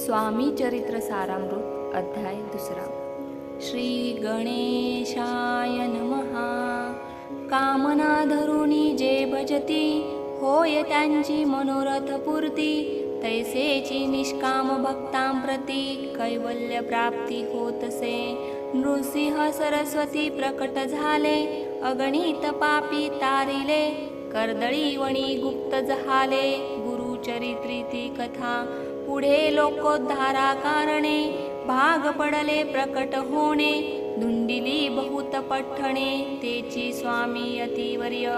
स्वामी चरित्र सारामृत अध्याय दुसरा. श्री गणेशाय नमहा कामना धरुणी जे भजती होय त्यांची मनोरथ पूर्ती. तैसेची निष्काम भक्तां प्रती कैवल्य प्राप्ती होतसे. नृसिंह सरस्वती प्रकट झाले अगणित पापी तारिले. कर्दळी वणी गुप्त झाले गुरुचरित्री ती कथा. पुढे लोकोद्धारा कारणे भाग पडले प्रकट होणे धुंडिली बहुत पठणे तेची स्वामी अतिवर्य.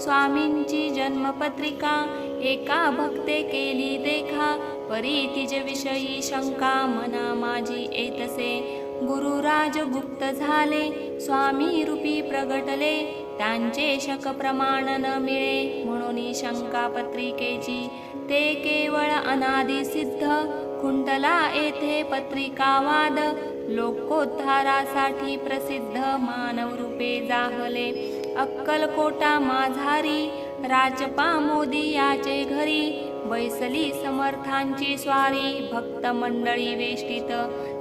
स्वामींची जन्मपत्रिका एका भक्ते केली देखा परी तिज विषयी शंका मना माझी येतसे गुरुराज गुप्त झाले स्वामी रूपी प्रगटले त्यांचे शक प्रमाण न मिळे म्हणून शंका पत्रिकेची. ते केवळ अनादि सिद्ध. खुंटला येथे पत्रिकावाद. लोकोद्धारासाठी प्रसिद्ध मानव रूपे जाहले. अक्कलकोटा माझारी. राजपा मोदी याचे घरी. बैसली समर्थांची स्वारी. भक्त मंडळी वेष्टित.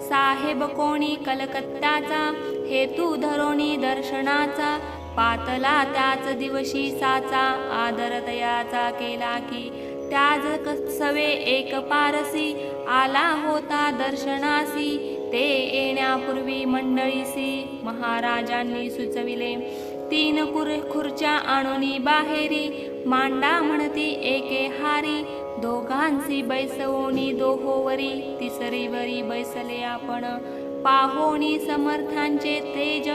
साहेब कोणी कलकत्त्याचा. हेतू धरोणी दर्शनाचा. पातला त्याच दिवशी साचा आदर तयाचा केला की त्याज कसवे एक पारसी आला होता दर्शनासी. ते येण्यापूर्वी मंडळीसी महाराजांनी सुचविले. तीन कुर खुर्च्या आणोनी बाहेरी मांडा म्हणती एके हारी. दोघांसी बैसवोनी दोहोवरी तिसरीवरी बैसले आपण. पाहोनी समर्थांचे तेज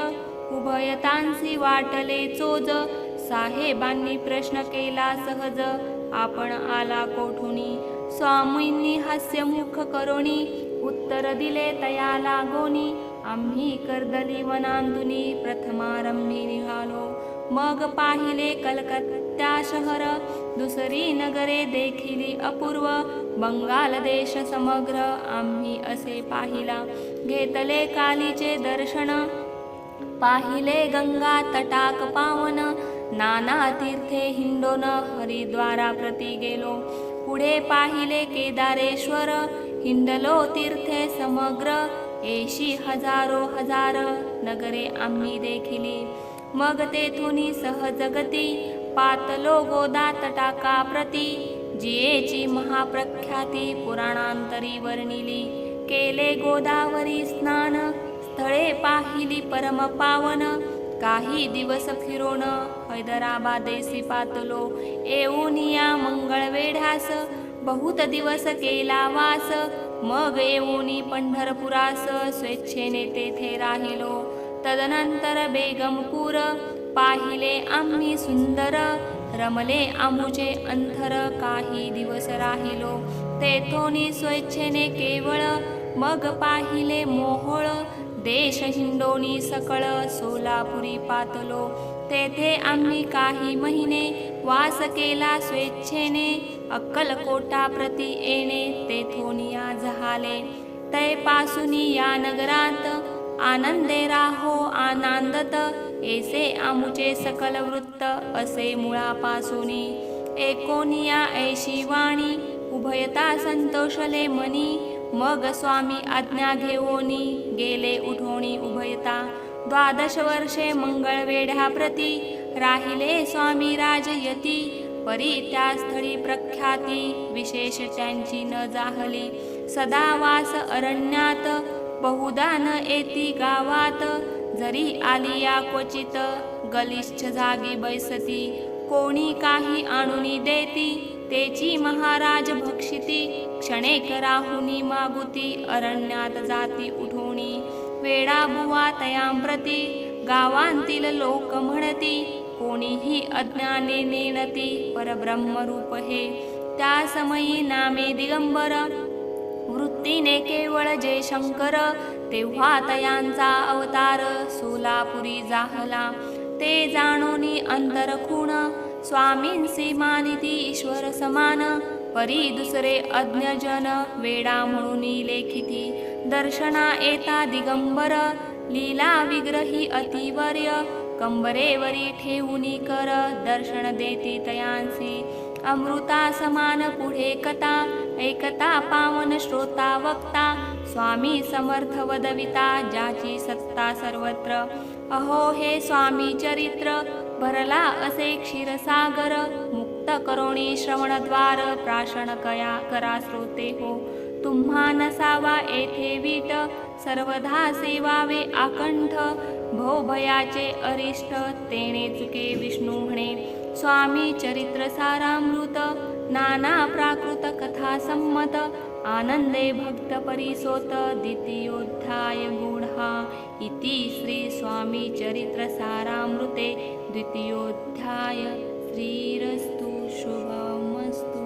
उभयतांसी वाटले चोज. साहेबांनी प्रश्न केला सहज. आपण आला कोठुनी? स्वामींनी हास्यमुख करोणी उत्तर दिले तया लागोनी. आम्ही कर्दली वनांदुनी. प्रथमारंभी निघालो. मग पाहिले कलकत्ता शहर. दुसरी नगरे देखिली अपूर्व. बंगाल देश समग्र. आम्ही असे पाहिला. घेतले कालीचे दर्शन. पाहिले गंगा तटाक पावन नाना तीर्थे हिंडोन हरिद्वारा प्रती गेलो. पुढे पाहिले केदारेश्वर हिंडलो तीर्थे समग्र एशी हजारो हजार नगरे आम्ही देखिली. मग तेथुनी सहजगती पातलो गोदा तटाका प्रती जियेची महाप्रख्याती पुराणांतरी वर्णिली. केले गोदावरी स्नान स्थळे पाहिली परम पावन. काही दिवस फिरोन हैदराबादेसी पातलो येऊन या मंगळवेढ्यास बहुत दिवस केला वास. मग येऊनी पंढरपुरास स्वेच्छेने तेथे राहिलो. तदनंतर बेगमपूर. पाहिले आम्ही सुंदर. रमले आमुचे अंथर. काही दिवस राहिलो. तेथोनी स्वेच्छेने केवळ. मग पाहिले मोहोळ. देश हिंडोनी सकळ सोलापुरी पातलो. तेथे आम्ही काही महिने वास केला स्वेच्छेने. अक्कलकोटा प्रती येणे तेथोनिया झाले. तैपासुनी या नगरात आनंदे राहो आनंदत. ऐसे आमुचे सकल वृत्त असे मुळापासुनी. एकोनिया ऐशी वाणी उभयता संतोषले मनी. मग स्वामी आज्ञा घेवोनी गेले उठोणी उभयता. द्वादश वर्षे मंगळवेढ्या प्रती राहिले स्वामी राजयती. परी त्या स्थळी प्रख्याती विशेष त्यांची न जाहली. सदा वास अरण्यात बहुदा न येती गावात. जरी आली या क्वचित गलिच्छ जागी बैसती. कोणी काही आणून देती. तेची महाराज भक्षिती क्षणे राहुनी मागुती अरण्यात जाती उठोणी वेडा बुवा तयांप्रती गावांतील लोक म्हणती कोणीही अज्ञाने नेणती परब्रह्मरूप हे. त्या समयी नामे दिगंबर वृत्तीने केवळ जे शंकर तेव्हा तयांचा अवतार सोलापुरी जाहला. ते जाणोनी अंतर खूण स्वामींसी मानिती ईश्वर समान परी दुसरे अज्ञजन वेडा म्हणून लेखिती दर्शना येता दिगंबर लीला विग्रही अतिवर्य कंबरेवरी ठेवूनी कर दर्शन देती तयांसी अमृता समान पुढे कथा ऐकता पावन श्रोता वक्ता स्वामी समर्थ वदविता ज्याची सत्ता सर्वत्र. अहो हे स्वामी चरित्र भरला असे क्षीरसागर मुक्त करोणी श्रवणद्वार प्राशन कया करा श्रोते हो. तुम्हा नसावा येथे वीट सर्वधा सेवावे आकंठ. भोभयाचे अरिष्ट तेणे चुके विष्णू म्हणे. स्वामी चरित्र सारामृत नाना प्राकृत कथा संमत. आनंदे भक्त परिसोत द्वितीयोध्याय गुण. इति श्रीस्वामीचरित्रसारामृते द्वितीयोऽध्याय। श्रीरस्तु शुभमस्तु।